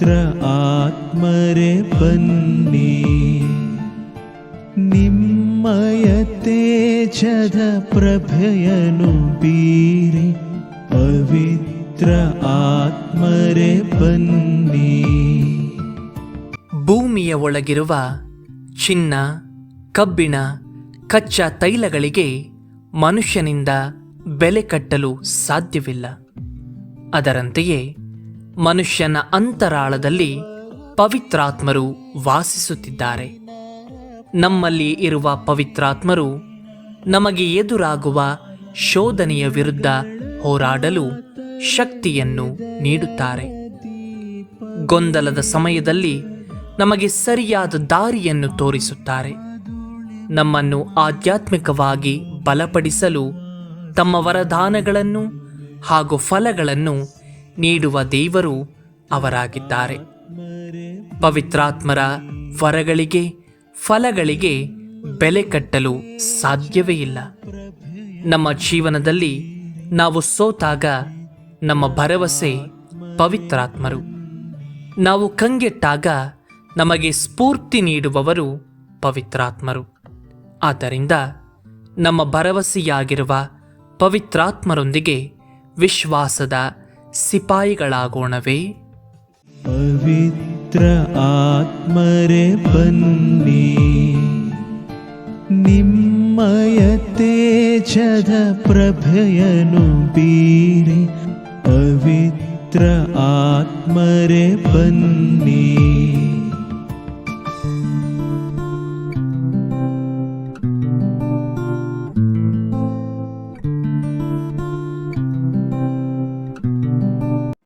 ಪವಿತ್ರ ಆತ್ಮರೆ ಬನ್ನಿ. ನಿಮ್ಮಯ ತೇಜದ ಪ್ರಭೆಯನು ಬೀರಿ ಪವಿತ್ರ ಆತ್ಮರೆ ಬನ್ನಿ. ಭೂಮಿಯ ಒಳಗಿರುವ ಚಿನ್ನ, ಕಬ್ಬಿಣ, ಕಚ್ಚಾ ತೈಲಗಳಿಗೆ ಮನುಷ್ಯನಿಂದ ಬೆಲೆ ಕಟ್ಟಲು ಸಾಧ್ಯವಿಲ್ಲ. ಅದರಂತೆಯೇ ಮನುಷ್ಯನ ಅಂತರಾಳದಲ್ಲಿ ಪವಿತ್ರಾತ್ಮರು ವಾಸಿಸುತ್ತಿದ್ದಾರೆ. ನಮ್ಮಲ್ಲಿ ಇರುವ ಪವಿತ್ರಾತ್ಮರು ನಮಗೆ ಎದುರಾಗುವ ಶೋಧನೆಯ ವಿರುದ್ಧ ಹೋರಾಡಲು ಶಕ್ತಿಯನ್ನು ನೀಡುತ್ತಾರೆ. ಗೊಂದಲದ ಸಮಯದಲ್ಲಿ ನಮಗೆ ಸರಿಯಾದ ದಾರಿಯನ್ನು ತೋರಿಸುತ್ತಾರೆ. ನಮ್ಮನ್ನು ಆಧ್ಯಾತ್ಮಿಕವಾಗಿ ಬಲಪಡಿಸಲು ತಮ್ಮ ವರದಾನಗಳನ್ನು ಹಾಗೂ ಫಲಗಳನ್ನು ನೀಡುವ ದೇವರು ಅವರಾಗಿದ್ದಾರೆ. ಪವಿತ್ರಾತ್ಮರ ವರಗಳಿಗೆ, ಫಲಗಳಿಗೆ ಬೆಲೆ ಕಟ್ಟಲು ಸಾಧ್ಯವೇ ಇಲ್ಲ. ನಮ್ಮ ಜೀವನದಲ್ಲಿ ನಾವು ಸೋತಾಗ ನಮ್ಮ ಭರವಸೆ ಪವಿತ್ರಾತ್ಮರು. ನಾವು ಕಂಗೆಟ್ಟಾಗ ನಮಗೆ ಸ್ಫೂರ್ತಿ ನೀಡುವವರು ಪವಿತ್ರಾತ್ಮರು. ಆದ್ದರಿಂದ ನಮ್ಮ ಭರವಸೆಯಾಗಿರುವ ಪವಿತ್ರಾತ್ಮರೊಂದಿಗೆ ವಿಶ್ವಾಸದ ಸಿಪಾಯಿಗಳಾಗೋಣವೇ? ಪವಿತ್ರ ಆತ್ಮರೆ ಬನ್ನಿ. ನಿಮ್ಮಯ ತೇಜದ ಪ್ರಭೆಯನು ಬೀರಿ. ಪವಿತ್ರ ಆತ್ಮರೆ ಬನ್ನಿ.